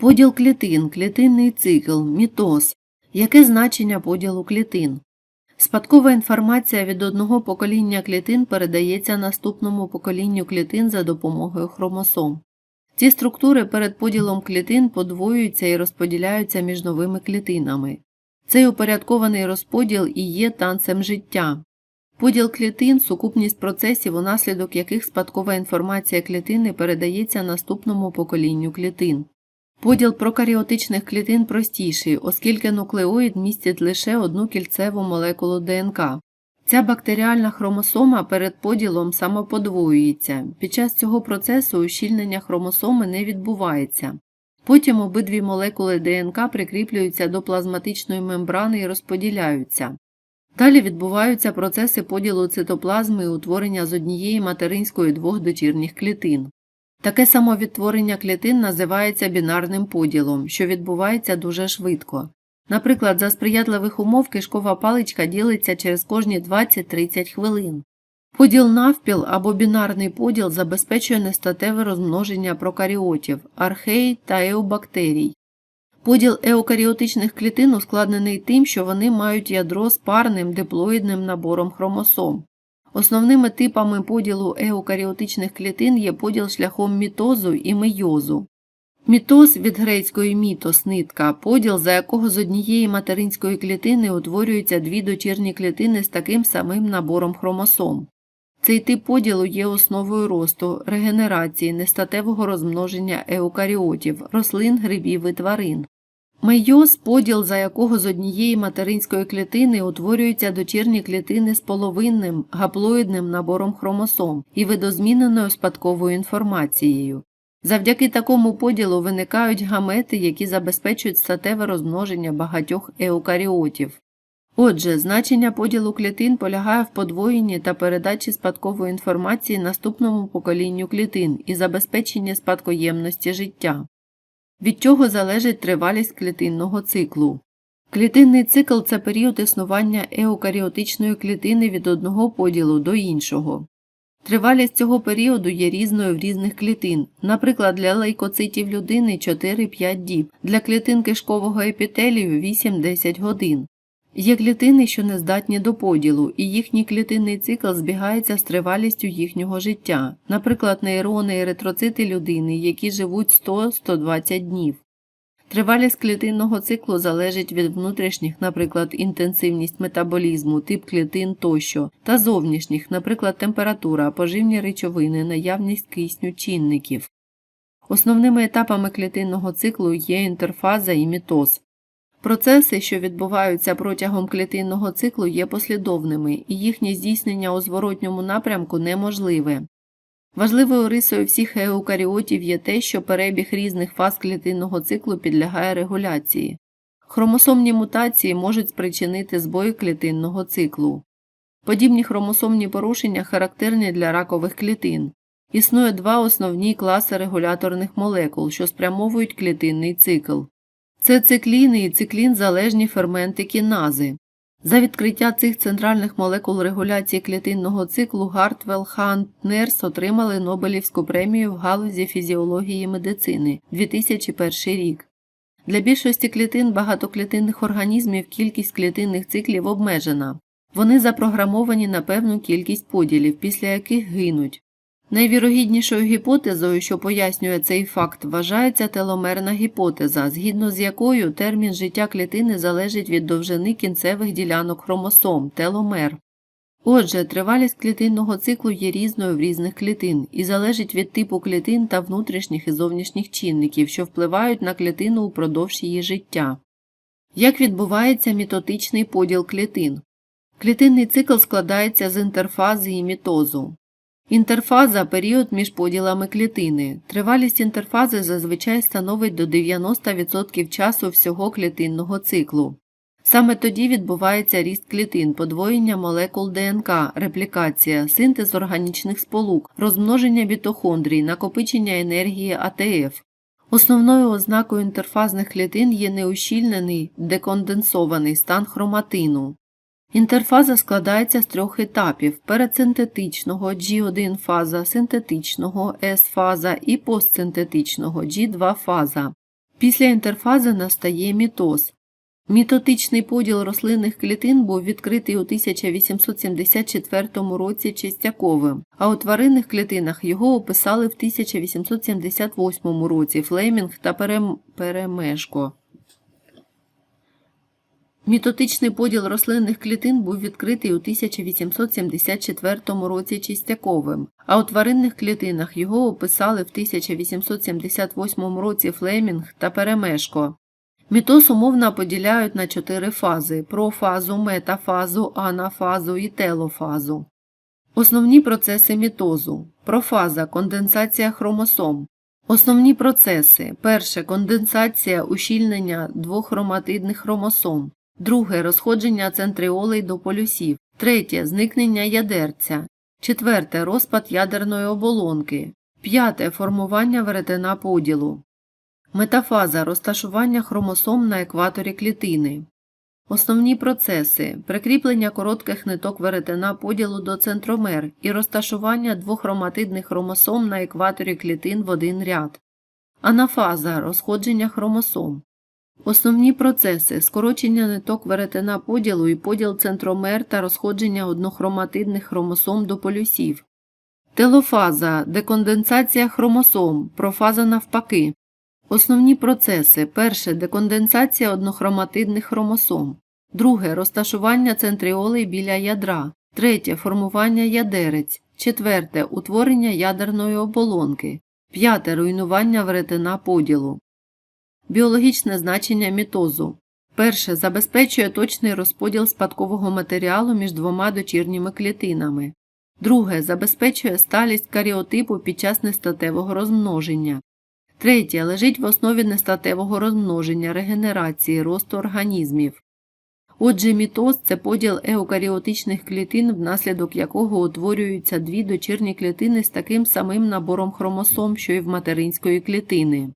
Поділ клітин, клітинний цикл, мітоз. Яке значення поділу клітин? Спадкова інформація від одного покоління клітин передається наступному поколінню клітин за допомогою хромосом. Ці структури перед поділом клітин подвоюються і розподіляються між новими клітинами. Цей упорядкований розподіл і є танцем життя. Поділ клітин сукупність процесів, унаслідок яких спадкова інформація клітини передається наступному поколінню клітин. Поділ прокаріотичних клітин простіший, оскільки нуклеоїд містить лише одну кільцеву молекулу ДНК. Ця бактеріальна хромосома перед поділом самоподвоюється. Під час цього процесу ущільнення хромосоми не відбувається. Потім обидві молекули ДНК прикріплюються до плазматичної мембрани і розподіляються. Далі відбуваються процеси поділу цитоплазми і утворення з однієї материнської двох дочірніх клітин. Таке самовідтворення клітин називається бінарним поділом, що відбувається дуже швидко. Наприклад, за сприятливих умов кишкова паличка ділиться через кожні 20-30 хвилин. Поділ навпіл або бінарний поділ забезпечує нестатеве розмноження прокаріотів, архей та еубактерій. Поділ еукаріотичних клітин ускладнений тим, що вони мають ядро з парним диплоїдним набором хромосом. Основними типами поділу еукаріотичних клітин є поділ шляхом мітозу і мейозу. Мітоз від грецької мітос нитка поділ, за якого з однієї материнської клітини утворюються дві дочірні клітини з таким самим набором хромосом. Цей тип поділу є основою росту, регенерації, нестатевого розмноження еукаріотів, рослин, грибів і тварин. Мейоз поділ, за якого з однієї материнської клітини утворюються дочірні клітини з половинним гаплоїдним набором хромосом і видозміненою спадковою інформацією. Завдяки такому поділу виникають гамети, які забезпечують статеве розмноження багатьох еукаріотів. Отже, значення поділу клітин полягає в подвоєнні та передачі спадкової інформації наступному поколінню клітин і забезпеченні спадкоємності життя. Від чого залежить тривалість клітинного циклу. Клітинний цикл це період існування еукаріотичної клітини від одного поділу до іншого. Тривалість цього періоду є різною в різних клітин, наприклад, для лейкоцитів людини 4-5 діб, для клітин кишкового епітелію 8-10 годин. Є клітини, що не здатні до поділу, і їхній клітинний цикл збігається з тривалістю їхнього життя, наприклад, нейрони і еритроцити людини, які живуть 100-120 днів. Тривалість клітинного циклу залежить від внутрішніх, наприклад, інтенсивність метаболізму, тип клітин тощо, та зовнішніх, наприклад, температура, поживні речовини, наявність кисню чинників. Основними етапами клітинного циклу є інтерфаза і мітоз. Процеси, що відбуваються протягом клітинного циклу, є послідовними, і їхнє здійснення у зворотньому напрямку неможливе. Важливою рисою всіх еукаріотів є те, що перебіг різних фаз клітинного циклу підлягає регуляції. Хромосомні мутації можуть спричинити збої клітинного циклу. Подібні хромосомні порушення характерні для ракових клітин. Існує два основні класи регуляторних молекул, що спрямовують клітинний цикл. Це цикліни і циклін залежні ферменти кінази. За відкриття цих центральних молекул регуляції клітинного циклу Гартвелл, Хант, Нерс отримали Нобелівську премію в галузі фізіології медицини 2001 рік. Для більшості клітин багатоклітинних організмів кількість клітинних циклів обмежена. Вони запрограмовані на певну кількість поділів, після яких гинуть. Найвірогіднішою гіпотезою, що пояснює цей факт, вважається теломерна гіпотеза, згідно з якою термін життя клітини залежить від довжини кінцевих ділянок хромосом теломер. Отже, тривалість клітинного циклу є різною в різних клітин і залежить від типу клітин та внутрішніх і зовнішніх чинників, що впливають на клітину упродовж її життя. Як відбувається мітотичний поділ клітин? Клітинний цикл складається з інтерфази і мітозу. Інтерфаза період між поділами клітини. Тривалість інтерфази зазвичай становить до 90% часу всього клітинного циклу. Саме тоді відбувається ріст клітин, подвоєння молекул ДНК, реплікація, синтез органічних сполук, розмноження мітохондрій, накопичення енергії АТФ. Основною ознакою інтерфазних клітин є неущільнений деконденсований стан хроматину. Інтерфаза складається з трьох етапів передсинтетичного G1 фаза, синтетичного S фаза і постсинтетичного G2 фаза. Після інтерфази настає мітоз. Мітотичний поділ рослинних клітин був відкритий у 1874 році Чистяковим, а у тваринних клітинах його описали в 1878 році Флемінг та Перем... Перемешко. Мітотичний поділ рослинних клітин був відкритий у 1874 році Чистяковим, а у тваринних клітинах його описали в 1878 році Флемінг та Перемешко. Мітоз умовно поділяють на чотири фази – профазу, метафазу, анафазу і телофазу. Основні процеси мітозу. Профаза – конденсація хромосом. Основні процеси. Перше – конденсація ущільнення двохроматидних хромосом. Друге – розходження центріолей до полюсів. Третє – зникнення ядерця. Четверте – розпад ядерної оболонки. П'яте – формування веретена поділу. Метафаза – розташування хромосом на екваторі клітини. Основні процеси – прикріплення коротких ниток веретена поділу до центромер і розташування двохроматидних хромосом на екваторі клітин в один ряд. Анафаза – розходження хромосом. Основні процеси – скорочення ниток веретена поділу і поділ центромер та розходження однохроматидних хромосом до полюсів. Телофаза – деконденсація хромосом, профаза навпаки. Основні процеси. Перше – деконденсація однохроматидних хромосом. Друге – розташування центріолей біля ядра. Третє – формування ядерець. Четверте – утворення ядерної оболонки. П'яте – руйнування веретена поділу. Біологічне значення мітозу. Перше – забезпечує точний розподіл спадкового матеріалу між двома дочірніми клітинами. Друге – забезпечує сталість каріотипу під час нестатевого розмноження. Третє. Лежить в основі нестатевого розмноження, регенерації, росту організмів. Отже, мітоз – це поділ еукаріотичних клітин, внаслідок якого утворюються дві дочірні клітини з таким самим набором хромосом, що й в материнської клітини.